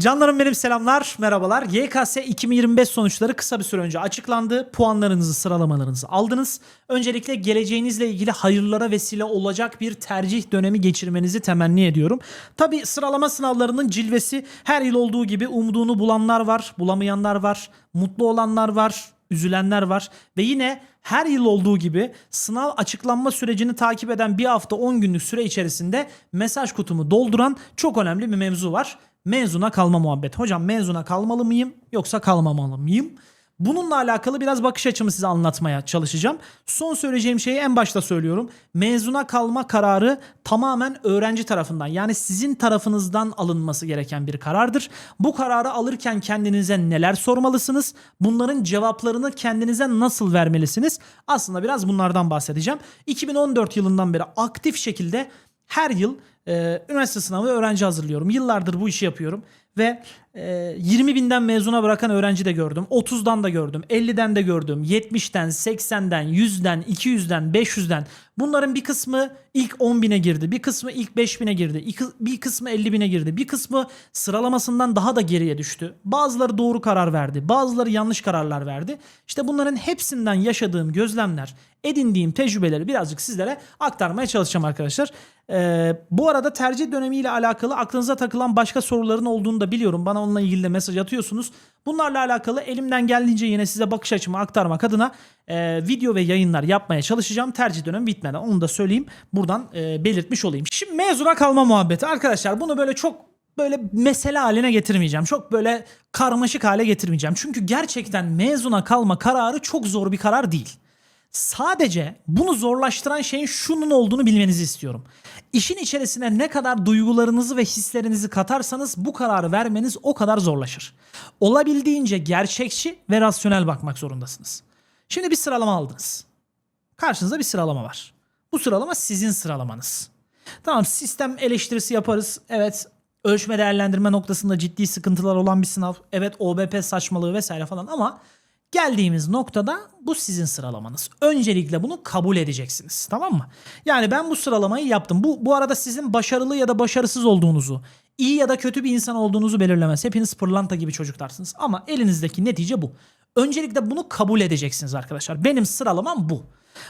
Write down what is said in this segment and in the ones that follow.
Canlarım benim selamlar, merhabalar. YKS 2025 sonuçları kısa bir süre önce açıklandı. Puanlarınızı, sıralamalarınızı aldınız. Öncelikle geleceğinizle ilgili hayırlara vesile olacak bir tercih dönemi geçirmenizi temenni ediyorum. Tabi sıralama sınavlarının cilvesi her yıl olduğu gibi umduğunu bulanlar var, bulamayanlar var, mutlu olanlar var, üzülenler var ve yine her yıl olduğu gibi sınav açıklanma sürecini takip eden bir hafta 10 günlük süre içerisinde mesaj kutumu dolduran çok önemli bir mevzu var. Mezuna kalma muhabbet. Hocam mezuna kalmalı mıyım yoksa kalmamalı mıyım? Bununla alakalı biraz bakış açımı size anlatmaya çalışacağım. Son söyleyeceğim şeyi en başta söylüyorum. Mezuna kalma kararı tamamen öğrenci tarafından yani sizin tarafınızdan alınması gereken bir karardır. Bu kararı alırken kendinize neler sormalısınız? Bunların cevaplarını kendinize nasıl vermelisiniz? Aslında biraz bunlardan bahsedeceğim. 2014 yılından beri aktif şekilde her yıl e, üniversite sınavı öğrenci hazırlıyorum. Yıllardır bu işi yapıyorum ve e, 20 binden mezuna bırakan öğrenci de gördüm. 30'dan da gördüm. 50'den de gördüm. 70'ten, 80'den, 100'den, 200'den, 500'den. Bunların bir kısmı ilk 10 bine girdi. Bir kısmı ilk 5 bine girdi. Bir kısmı 50 bine girdi. Bir kısmı sıralamasından daha da geriye düştü. Bazıları doğru karar verdi. Bazıları yanlış kararlar verdi. İşte bunların hepsinden yaşadığım gözlemler, edindiğim tecrübeleri birazcık sizlere aktarmaya çalışacağım arkadaşlar. Ee, bu arada tercih dönemiyle alakalı aklınıza takılan başka soruların olduğunu da biliyorum. Bana onunla ilgili de mesaj atıyorsunuz. Bunlarla alakalı elimden geldiğince yine size bakış açımı aktarmak adına e, video ve yayınlar yapmaya çalışacağım. Tercih dönemi bitmeden onu da söyleyeyim. Buradan e, belirtmiş olayım. Şimdi mezuna kalma muhabbeti. Arkadaşlar bunu böyle çok böyle mesele haline getirmeyeceğim. Çok böyle karmaşık hale getirmeyeceğim. Çünkü gerçekten mezuna kalma kararı çok zor bir karar değil. Sadece bunu zorlaştıran şeyin şunun olduğunu bilmenizi istiyorum. İşin içerisine ne kadar duygularınızı ve hislerinizi katarsanız bu kararı vermeniz o kadar zorlaşır. Olabildiğince gerçekçi ve rasyonel bakmak zorundasınız. Şimdi bir sıralama aldınız. Karşınızda bir sıralama var. Bu sıralama sizin sıralamanız. Tamam sistem eleştirisi yaparız. Evet ölçme değerlendirme noktasında ciddi sıkıntılar olan bir sınav. Evet OBP saçmalığı vesaire falan ama geldiğimiz noktada bu sizin sıralamanız. Öncelikle bunu kabul edeceksiniz. Tamam mı? Yani ben bu sıralamayı yaptım. Bu bu arada sizin başarılı ya da başarısız olduğunuzu, iyi ya da kötü bir insan olduğunuzu belirlemez. Hepiniz pırlanta gibi çocuklarsınız ama elinizdeki netice bu. Öncelikle bunu kabul edeceksiniz arkadaşlar. Benim sıralamam bu.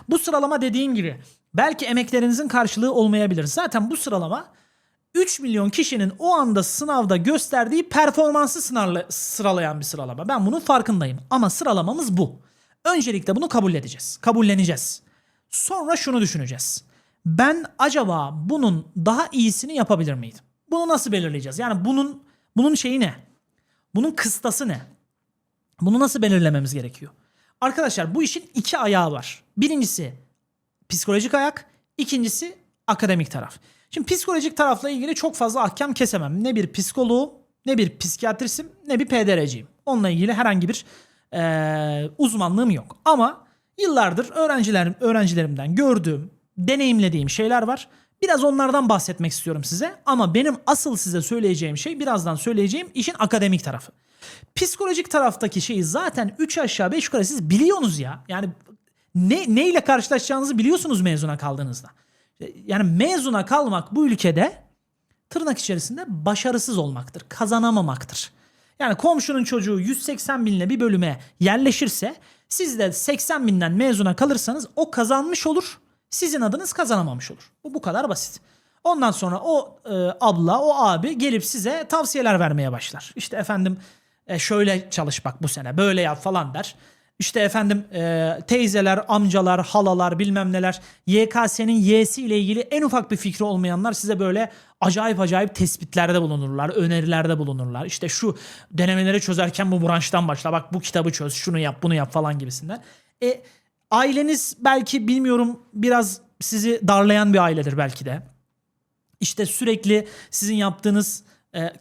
Bu sıralama dediğim gibi belki emeklerinizin karşılığı olmayabilir. Zaten bu sıralama 3 milyon kişinin o anda sınavda gösterdiği performansı sınarla, sıralayan bir sıralama. Ben bunun farkındayım ama sıralamamız bu. Öncelikle bunu kabul edeceğiz. Kabulleneceğiz. Sonra şunu düşüneceğiz. Ben acaba bunun daha iyisini yapabilir miydim? Bunu nasıl belirleyeceğiz? Yani bunun bunun şeyi ne? Bunun kıstası ne? Bunu nasıl belirlememiz gerekiyor? Arkadaşlar bu işin iki ayağı var. Birincisi psikolojik ayak, ikincisi akademik taraf. Şimdi psikolojik tarafla ilgili çok fazla ahkam kesemem. Ne bir psikoloğum, ne bir psikiyatrisim, ne bir PDR'ciyim. Onunla ilgili herhangi bir eee, uzmanlığım yok. Ama yıllardır öğrencilerim, öğrencilerimden gördüğüm, deneyimlediğim şeyler var. Biraz onlardan bahsetmek istiyorum size. Ama benim asıl size söyleyeceğim şey, birazdan söyleyeceğim işin akademik tarafı. Psikolojik taraftaki şeyi zaten 3 aşağı 5 yukarı siz biliyorsunuz ya. Yani ne neyle karşılaşacağınızı biliyorsunuz mezuna kaldığınızda. Yani mezuna kalmak bu ülkede tırnak içerisinde başarısız olmaktır. Kazanamamaktır. Yani komşunun çocuğu 180 binle bir bölüme yerleşirse siz de 80 binden mezuna kalırsanız o kazanmış olur. Sizin adınız kazanamamış olur. Bu bu kadar basit. Ondan sonra o e, abla, o abi gelip size tavsiyeler vermeye başlar. İşte efendim e, şöyle çalış bak bu sene, böyle yap falan der. İşte efendim e, teyzeler, amcalar, halalar bilmem neler YKS'nin Y'si ile ilgili en ufak bir fikri olmayanlar size böyle acayip acayip tespitlerde bulunurlar, önerilerde bulunurlar. İşte şu denemeleri çözerken bu branştan başla, bak bu kitabı çöz, şunu yap, bunu yap falan gibisinden. E, aileniz belki bilmiyorum biraz sizi darlayan bir ailedir belki de işte sürekli sizin yaptığınız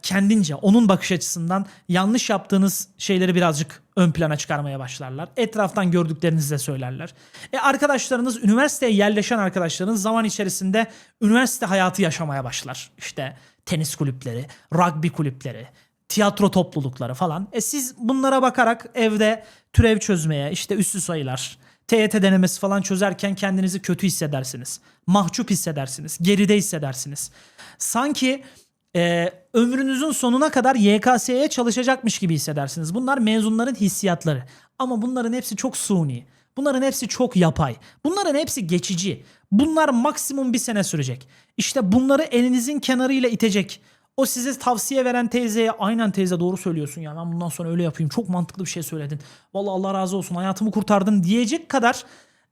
kendince onun bakış açısından yanlış yaptığınız şeyleri birazcık ön plana çıkarmaya başlarlar. Etraftan gördüklerinizi de söylerler. E arkadaşlarınız, üniversiteye yerleşen arkadaşlarınız zaman içerisinde üniversite hayatı yaşamaya başlar. İşte tenis kulüpleri, rugby kulüpleri, tiyatro toplulukları falan. E siz bunlara bakarak evde türev çözmeye, işte üssü sayılar, TYT denemesi falan çözerken kendinizi kötü hissedersiniz. Mahcup hissedersiniz. Geride hissedersiniz. Sanki e, ömrünüzün sonuna kadar YKS'ye çalışacakmış gibi hissedersiniz. Bunlar mezunların hissiyatları. Ama bunların hepsi çok suni. Bunların hepsi çok yapay. Bunların hepsi geçici. Bunlar maksimum bir sene sürecek. İşte bunları elinizin kenarıyla itecek. O size tavsiye veren teyzeye aynen teyze doğru söylüyorsun ya ben bundan sonra öyle yapayım. Çok mantıklı bir şey söyledin. Vallahi Allah razı olsun hayatımı kurtardın diyecek kadar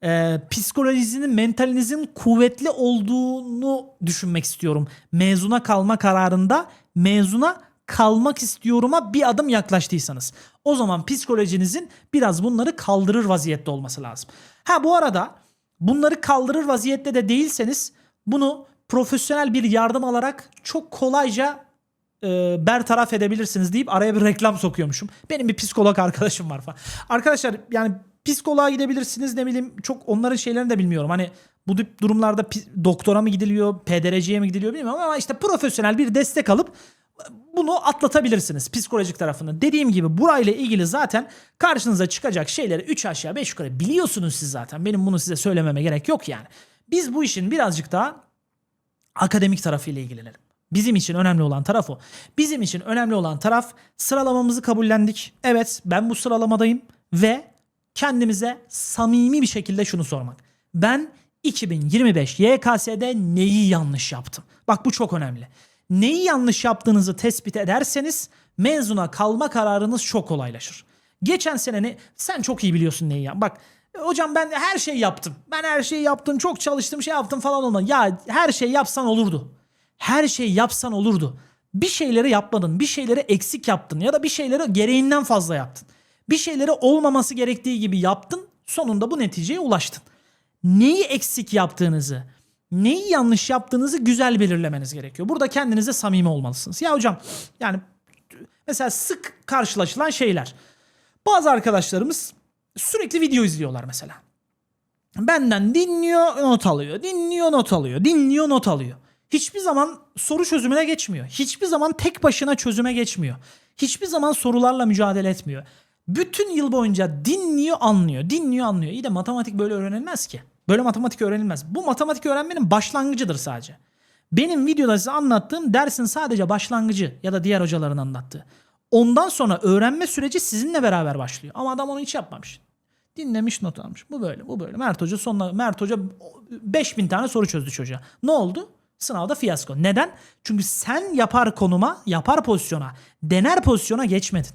e, psikolojinizin, mentalinizin kuvvetli olduğunu düşünmek istiyorum. Mezuna kalma kararında mezuna kalmak istiyorum'a bir adım yaklaştıysanız. O zaman psikolojinizin biraz bunları kaldırır vaziyette olması lazım. Ha bu arada bunları kaldırır vaziyette de değilseniz bunu profesyonel bir yardım alarak çok kolayca e, bertaraf edebilirsiniz deyip araya bir reklam sokuyormuşum. Benim bir psikolog arkadaşım var falan. Arkadaşlar yani psikoloğa gidebilirsiniz ne bileyim çok onların şeylerini de bilmiyorum. Hani bu tip durumlarda doktora mı gidiliyor, PDRC'ye mi gidiliyor bilmiyorum ama işte profesyonel bir destek alıp bunu atlatabilirsiniz psikolojik tarafını. Dediğim gibi burayla ilgili zaten karşınıza çıkacak şeyleri 3 aşağı 5 yukarı biliyorsunuz siz zaten. Benim bunu size söylememe gerek yok yani. Biz bu işin birazcık daha akademik tarafıyla ilgilenelim. Bizim için önemli olan taraf o. Bizim için önemli olan taraf sıralamamızı kabullendik. Evet ben bu sıralamadayım ve kendimize samimi bir şekilde şunu sormak. Ben 2025 YKS'de neyi yanlış yaptım? Bak bu çok önemli. Neyi yanlış yaptığınızı tespit ederseniz mezuna kalma kararınız çok kolaylaşır. Geçen sene ne, sen çok iyi biliyorsun neyi ya. Bak hocam ben her şey yaptım. Ben her şeyi yaptım. Çok çalıştım şey yaptım falan olmadı. Ya her şey yapsan olurdu. Her şey yapsan olurdu. Bir şeyleri yapmadın. Bir şeyleri eksik yaptın. Ya da bir şeyleri gereğinden fazla yaptın. Bir şeyleri olmaması gerektiği gibi yaptın. Sonunda bu neticeye ulaştın. Neyi eksik yaptığınızı, neyi yanlış yaptığınızı güzel belirlemeniz gerekiyor. Burada kendinize samimi olmalısınız. Ya hocam yani mesela sık karşılaşılan şeyler. Bazı arkadaşlarımız sürekli video izliyorlar mesela. Benden dinliyor, not alıyor. Dinliyor, not alıyor. Dinliyor, not alıyor. Hiçbir zaman soru çözümüne geçmiyor. Hiçbir zaman tek başına çözüme geçmiyor. Hiçbir zaman sorularla mücadele etmiyor. Bütün yıl boyunca dinliyor, anlıyor. Dinliyor, anlıyor. İyi de matematik böyle öğrenilmez ki. Böyle matematik öğrenilmez. Bu matematik öğrenmenin başlangıcıdır sadece. Benim videoda size anlattığım dersin sadece başlangıcı ya da diğer hocaların anlattığı. Ondan sonra öğrenme süreci sizinle beraber başlıyor. Ama adam onu hiç yapmamış. Dinlemiş not almış. Bu böyle bu böyle. Mert Hoca sonuna Mert Hoca 5000 tane soru çözdü çocuğa. Ne oldu? Sınavda fiyasko. Neden? Çünkü sen yapar konuma, yapar pozisyona, dener pozisyona geçmedin.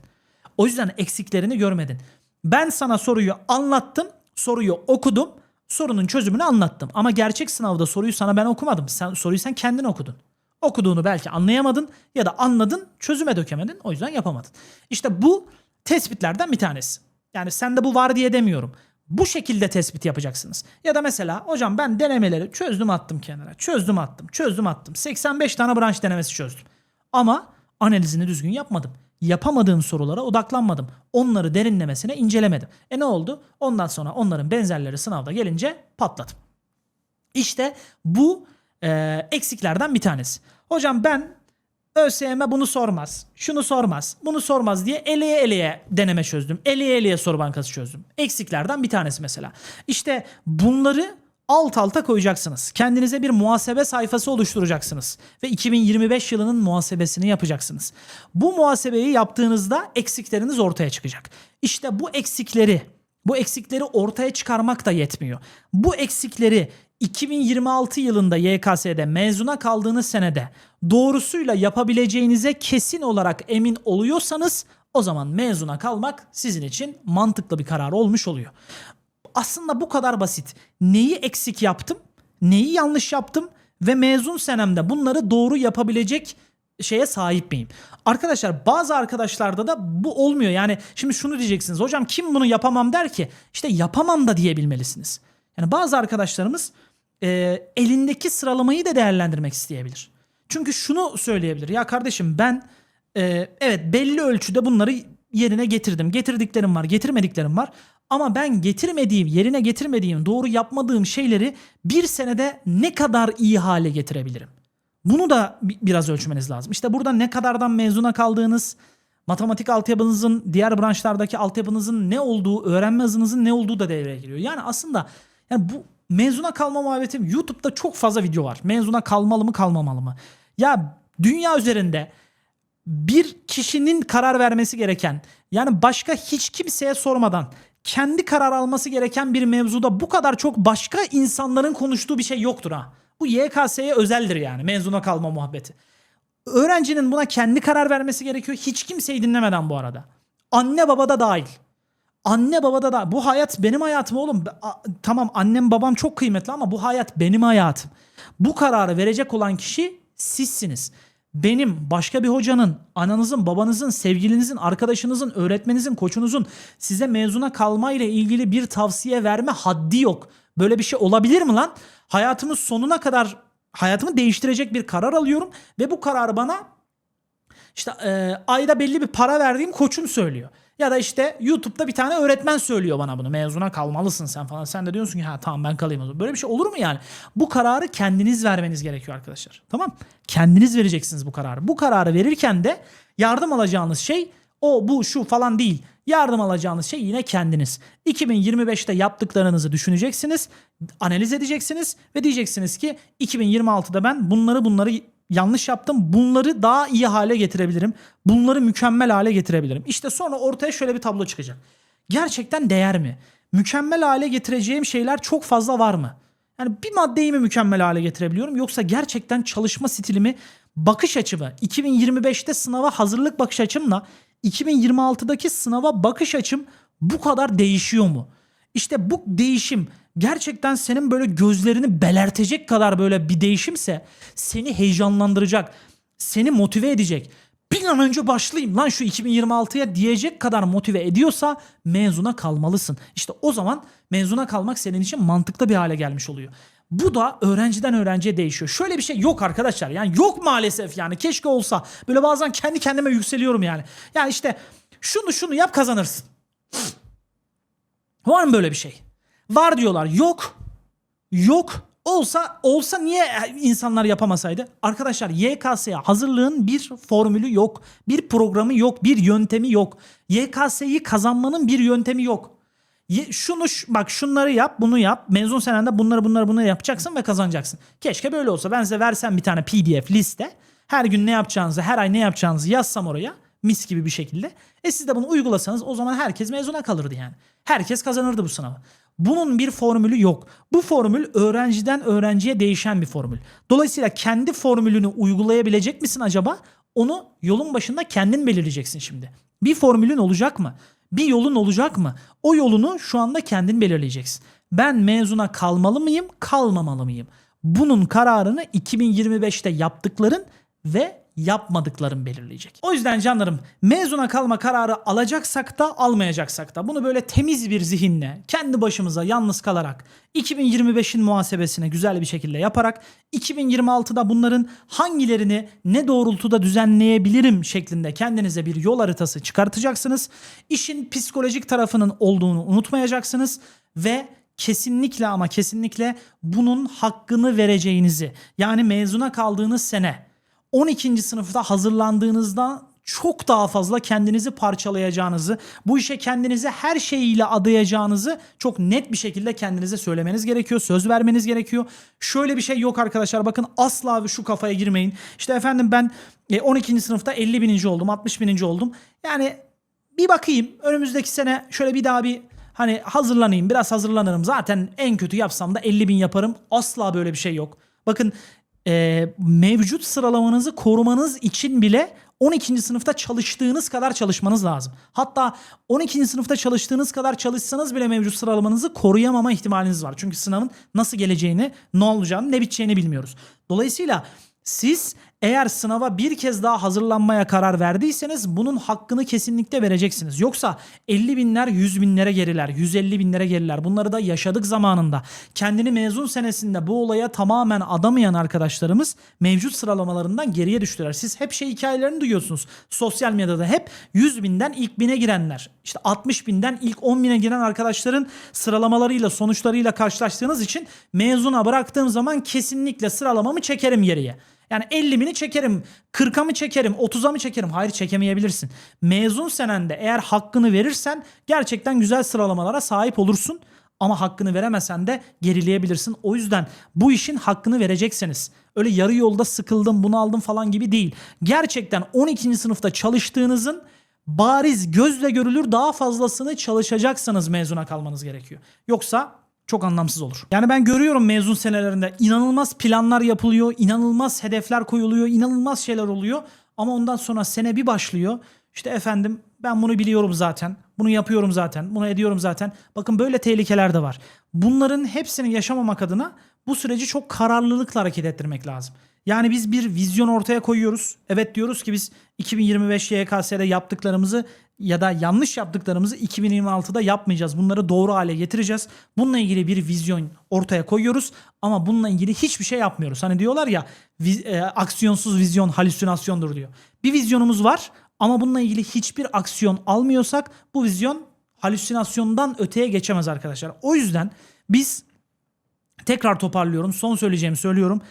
O yüzden eksiklerini görmedin. Ben sana soruyu anlattım, soruyu okudum, sorunun çözümünü anlattım. Ama gerçek sınavda soruyu sana ben okumadım. Sen soruyu sen kendin okudun. Okuduğunu belki anlayamadın ya da anladın, çözüme dökemedin. O yüzden yapamadın. İşte bu tespitlerden bir tanesi. Yani sende bu var diye demiyorum. Bu şekilde tespit yapacaksınız. Ya da mesela hocam ben denemeleri çözdüm attım kenara. Çözdüm attım. Çözdüm attım. 85 tane branş denemesi çözdüm. Ama analizini düzgün yapmadım. Yapamadığım sorulara odaklanmadım. Onları derinlemesine incelemedim. E ne oldu? Ondan sonra onların benzerleri sınavda gelince patladım. İşte bu e, eksiklerden bir tanesi. Hocam ben ÖSYM bunu sormaz, şunu sormaz, bunu sormaz diye eleye eleye deneme çözdüm. Eleye eleye soru bankası çözdüm. Eksiklerden bir tanesi mesela. İşte bunları alt alta koyacaksınız. Kendinize bir muhasebe sayfası oluşturacaksınız. Ve 2025 yılının muhasebesini yapacaksınız. Bu muhasebeyi yaptığınızda eksikleriniz ortaya çıkacak. İşte bu eksikleri, bu eksikleri ortaya çıkarmak da yetmiyor. Bu eksikleri 2026 yılında YKS'de mezuna kaldığınız senede doğrusuyla yapabileceğinize kesin olarak emin oluyorsanız o zaman mezuna kalmak sizin için mantıklı bir karar olmuş oluyor. Aslında bu kadar basit. Neyi eksik yaptım? Neyi yanlış yaptım? Ve mezun senemde bunları doğru yapabilecek şeye sahip miyim? Arkadaşlar bazı arkadaşlarda da bu olmuyor. Yani şimdi şunu diyeceksiniz. Hocam kim bunu yapamam der ki? İşte yapamam da diyebilmelisiniz. Yani bazı arkadaşlarımız e, elindeki sıralamayı da değerlendirmek isteyebilir. Çünkü şunu söyleyebilir. Ya kardeşim ben e, evet belli ölçüde bunları yerine getirdim. Getirdiklerim var, getirmediklerim var. Ama ben getirmediğim, yerine getirmediğim, doğru yapmadığım şeyleri bir senede ne kadar iyi hale getirebilirim? Bunu da bi- biraz ölçmeniz lazım. İşte burada ne kadardan mezuna kaldığınız, matematik altyapınızın, diğer branşlardaki altyapınızın ne olduğu, öğrenme hızınızın ne olduğu da devreye giriyor. Yani aslında yani bu mezuna kalma muhabbeti YouTube'da çok fazla video var. Mezuna kalmalı mı kalmamalı mı? Ya dünya üzerinde bir kişinin karar vermesi gereken yani başka hiç kimseye sormadan kendi karar alması gereken bir mevzuda bu kadar çok başka insanların konuştuğu bir şey yoktur ha. Bu YKS'ye özeldir yani mezuna kalma muhabbeti. Öğrencinin buna kendi karar vermesi gerekiyor. Hiç kimseyi dinlemeden bu arada. Anne baba da dahil. Anne babada da bu hayat benim hayatım oğlum. A- tamam annem babam çok kıymetli ama bu hayat benim hayatım. Bu kararı verecek olan kişi sizsiniz. Benim başka bir hocanın, ananızın, babanızın, sevgilinizin, arkadaşınızın, öğretmeninizin, koçunuzun size mezuna kalmayla ilgili bir tavsiye verme haddi yok. Böyle bir şey olabilir mi lan? Hayatımın sonuna kadar hayatımı değiştirecek bir karar alıyorum ve bu kararı bana işte e, ayda belli bir para verdiğim koçum söylüyor. Ya da işte YouTube'da bir tane öğretmen söylüyor bana bunu. Mezuna kalmalısın sen falan. Sen de diyorsun ki ha tamam ben kalayım. Böyle bir şey olur mu yani? Bu kararı kendiniz vermeniz gerekiyor arkadaşlar. Tamam? Kendiniz vereceksiniz bu kararı. Bu kararı verirken de yardım alacağınız şey o bu şu falan değil. Yardım alacağınız şey yine kendiniz. 2025'te yaptıklarınızı düşüneceksiniz, analiz edeceksiniz ve diyeceksiniz ki 2026'da ben bunları bunları yanlış yaptım. Bunları daha iyi hale getirebilirim. Bunları mükemmel hale getirebilirim. İşte sonra ortaya şöyle bir tablo çıkacak. Gerçekten değer mi? Mükemmel hale getireceğim şeyler çok fazla var mı? Yani bir maddeyi mi mükemmel hale getirebiliyorum yoksa gerçekten çalışma stilimi, bakış açımı, 2025'te sınava hazırlık bakış açımla 2026'daki sınava bakış açım bu kadar değişiyor mu? İşte bu değişim gerçekten senin böyle gözlerini belertecek kadar böyle bir değişimse seni heyecanlandıracak, seni motive edecek. Bir an önce başlayayım lan şu 2026'ya diyecek kadar motive ediyorsa mezuna kalmalısın. İşte o zaman mezuna kalmak senin için mantıklı bir hale gelmiş oluyor. Bu da öğrenciden öğrenciye değişiyor. Şöyle bir şey yok arkadaşlar. Yani yok maalesef yani. Keşke olsa. Böyle bazen kendi kendime yükseliyorum yani. Yani işte şunu şunu yap kazanırsın. Var mı böyle bir şey? Var diyorlar. Yok. Yok. Olsa olsa niye insanlar yapamasaydı? Arkadaşlar YKS'ye hazırlığın bir formülü yok. Bir programı yok. Bir yöntemi yok. YKS'yi kazanmanın bir yöntemi yok. Şunu bak şunları yap bunu yap. Mezun senende bunları bunları bunları yapacaksın ve kazanacaksın. Keşke böyle olsa. Ben size versem bir tane PDF liste. Her gün ne yapacağınızı her ay ne yapacağınızı yazsam oraya. Mis gibi bir şekilde. E siz de bunu uygulasanız o zaman herkes mezuna kalırdı yani. Herkes kazanırdı bu sınavı. Bunun bir formülü yok. Bu formül öğrenciden öğrenciye değişen bir formül. Dolayısıyla kendi formülünü uygulayabilecek misin acaba? Onu yolun başında kendin belirleyeceksin şimdi. Bir formülün olacak mı? Bir yolun olacak mı? O yolunu şu anda kendin belirleyeceksin. Ben mezuna kalmalı mıyım, kalmamalı mıyım? Bunun kararını 2025'te yaptıkların ve yapmadıkların belirleyecek. O yüzden canlarım mezuna kalma kararı alacaksak da almayacaksak da bunu böyle temiz bir zihinle kendi başımıza yalnız kalarak 2025'in muhasebesine güzel bir şekilde yaparak 2026'da bunların hangilerini ne doğrultuda düzenleyebilirim şeklinde kendinize bir yol haritası çıkartacaksınız. İşin psikolojik tarafının olduğunu unutmayacaksınız ve kesinlikle ama kesinlikle bunun hakkını vereceğinizi yani mezuna kaldığınız sene 12. sınıfta hazırlandığınızda çok daha fazla kendinizi parçalayacağınızı, bu işe kendinizi her şeyiyle adayacağınızı çok net bir şekilde kendinize söylemeniz gerekiyor. Söz vermeniz gerekiyor. Şöyle bir şey yok arkadaşlar bakın asla şu kafaya girmeyin. İşte efendim ben e, 12. sınıfta 50 bininci oldum, 60 bininci oldum. Yani bir bakayım önümüzdeki sene şöyle bir daha bir hani hazırlanayım biraz hazırlanırım. Zaten en kötü yapsam da 50 bin yaparım. Asla böyle bir şey yok. Bakın e, mevcut sıralamanızı korumanız için bile 12. sınıfta çalıştığınız kadar çalışmanız lazım. Hatta 12. sınıfta çalıştığınız kadar çalışsanız bile mevcut sıralamanızı koruyamama ihtimaliniz var. Çünkü sınavın nasıl geleceğini, ne olacağını, ne biteceğini bilmiyoruz. Dolayısıyla siz eğer sınava bir kez daha hazırlanmaya karar verdiyseniz bunun hakkını kesinlikle vereceksiniz. Yoksa 50 binler 100 binlere geriler, 150 binlere geriler. Bunları da yaşadık zamanında. Kendini mezun senesinde bu olaya tamamen adamayan arkadaşlarımız mevcut sıralamalarından geriye düştüler. Siz hep şey hikayelerini duyuyorsunuz. Sosyal medyada hep 100 binden ilk bine girenler, işte 60 binden ilk 10 bine giren arkadaşların sıralamalarıyla, sonuçlarıyla karşılaştığınız için mezuna bıraktığım zaman kesinlikle sıralamamı çekerim geriye. Yani 50 bini çekerim, 40'a mı çekerim, 30'a mı çekerim? Hayır çekemeyebilirsin. Mezun senende eğer hakkını verirsen gerçekten güzel sıralamalara sahip olursun. ama hakkını veremesen de gerileyebilirsin. O yüzden bu işin hakkını vereceksiniz. Öyle yarı yolda sıkıldım bunu aldım falan gibi değil. Gerçekten 12. sınıfta çalıştığınızın bariz gözle görülür daha fazlasını çalışacaksanız mezuna kalmanız gerekiyor. Yoksa çok anlamsız olur. Yani ben görüyorum mezun senelerinde inanılmaz planlar yapılıyor, inanılmaz hedefler koyuluyor, inanılmaz şeyler oluyor. Ama ondan sonra sene bir başlıyor. İşte efendim ben bunu biliyorum zaten. Bunu yapıyorum zaten. Bunu ediyorum zaten. Bakın böyle tehlikeler de var. Bunların hepsini yaşamamak adına bu süreci çok kararlılıkla hareket ettirmek lazım. Yani biz bir vizyon ortaya koyuyoruz. Evet diyoruz ki biz 2025 YKS'de yaptıklarımızı ya da yanlış yaptıklarımızı 2026'da yapmayacağız. Bunları doğru hale getireceğiz. Bununla ilgili bir vizyon ortaya koyuyoruz ama bununla ilgili hiçbir şey yapmıyoruz. Hani diyorlar ya vi- e, aksiyonsuz vizyon halüsinasyondur diyor. Bir vizyonumuz var ama bununla ilgili hiçbir aksiyon almıyorsak bu vizyon halüsinasyondan öteye geçemez arkadaşlar. O yüzden biz tekrar toparlıyorum. Son söyleyeceğimi söylüyorum.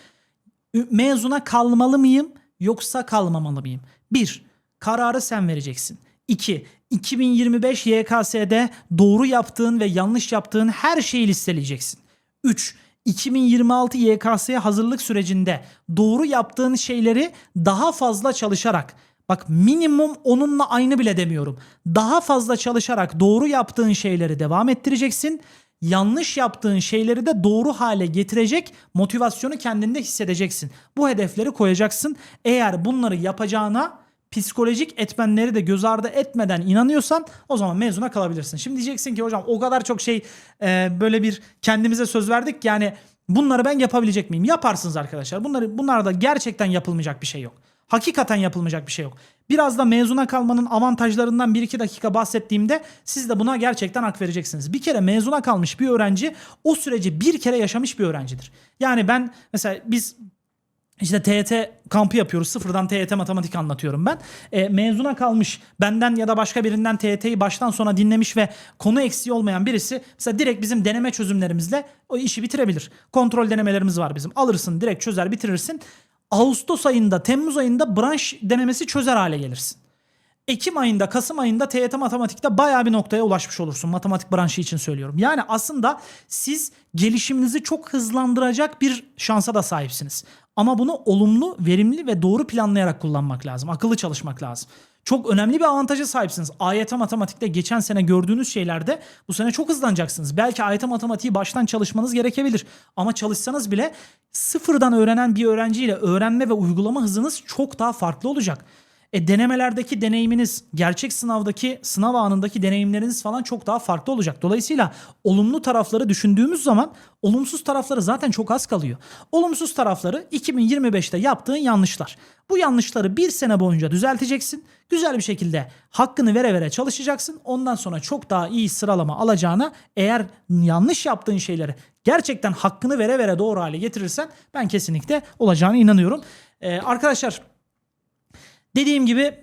Mezuna kalmalı mıyım yoksa kalmamalı mıyım? 1. Kararı sen vereceksin. 2. 2025 YKS'de doğru yaptığın ve yanlış yaptığın her şeyi listeleyeceksin. 3. 2026 YKS hazırlık sürecinde doğru yaptığın şeyleri daha fazla çalışarak Bak minimum onunla aynı bile demiyorum. Daha fazla çalışarak doğru yaptığın şeyleri devam ettireceksin. Yanlış yaptığın şeyleri de doğru hale getirecek motivasyonu kendinde hissedeceksin. Bu hedefleri koyacaksın. Eğer bunları yapacağına psikolojik etmenleri de göz ardı etmeden inanıyorsan o zaman mezuna kalabilirsin. Şimdi diyeceksin ki hocam o kadar çok şey e, böyle bir kendimize söz verdik yani bunları ben yapabilecek miyim? Yaparsınız arkadaşlar. Bunları bunlarda gerçekten yapılmayacak bir şey yok. Hakikaten yapılmayacak bir şey yok. Biraz da mezuna kalmanın avantajlarından 1-2 dakika bahsettiğimde siz de buna gerçekten hak vereceksiniz. Bir kere mezuna kalmış bir öğrenci o süreci bir kere yaşamış bir öğrencidir. Yani ben mesela biz işte TYT kampı yapıyoruz. Sıfırdan TYT matematik anlatıyorum ben. E, mezuna kalmış benden ya da başka birinden TYT'yi baştan sona dinlemiş ve konu eksiği olmayan birisi mesela direkt bizim deneme çözümlerimizle o işi bitirebilir. Kontrol denemelerimiz var bizim. Alırsın direkt çözer bitirirsin. Ağustos ayında, Temmuz ayında branş denemesi çözer hale gelirsin. Ekim ayında, Kasım ayında TYT matematikte bayağı bir noktaya ulaşmış olursun. Matematik branşı için söylüyorum. Yani aslında siz gelişiminizi çok hızlandıracak bir şansa da sahipsiniz. Ama bunu olumlu, verimli ve doğru planlayarak kullanmak lazım. Akıllı çalışmak lazım. Çok önemli bir avantaja sahipsiniz. AYT matematikte geçen sene gördüğünüz şeylerde bu sene çok hızlanacaksınız. Belki AYT matematiği baştan çalışmanız gerekebilir. Ama çalışsanız bile sıfırdan öğrenen bir öğrenciyle öğrenme ve uygulama hızınız çok daha farklı olacak. E, denemelerdeki deneyiminiz, gerçek sınavdaki sınav anındaki deneyimleriniz falan çok daha farklı olacak. Dolayısıyla olumlu tarafları düşündüğümüz zaman olumsuz tarafları zaten çok az kalıyor. Olumsuz tarafları 2025'te yaptığın yanlışlar. Bu yanlışları bir sene boyunca düzelteceksin. Güzel bir şekilde hakkını vere vere çalışacaksın. Ondan sonra çok daha iyi sıralama alacağına eğer yanlış yaptığın şeyleri gerçekten hakkını vere vere doğru hale getirirsen ben kesinlikle olacağına inanıyorum. Ee, arkadaşlar Dediğim gibi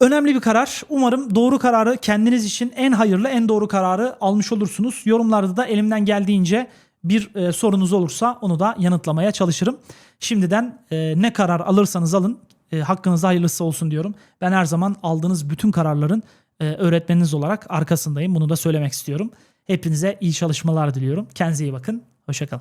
önemli bir karar. Umarım doğru kararı kendiniz için en hayırlı, en doğru kararı almış olursunuz. Yorumlarda da elimden geldiğince bir e, sorunuz olursa onu da yanıtlamaya çalışırım. Şimdiden e, ne karar alırsanız alın e, hakkınızda hayırlısı olsun diyorum. Ben her zaman aldığınız bütün kararların e, öğretmeniniz olarak arkasındayım. Bunu da söylemek istiyorum. Hepinize iyi çalışmalar diliyorum. Kendinize iyi bakın. Hoşçakalın.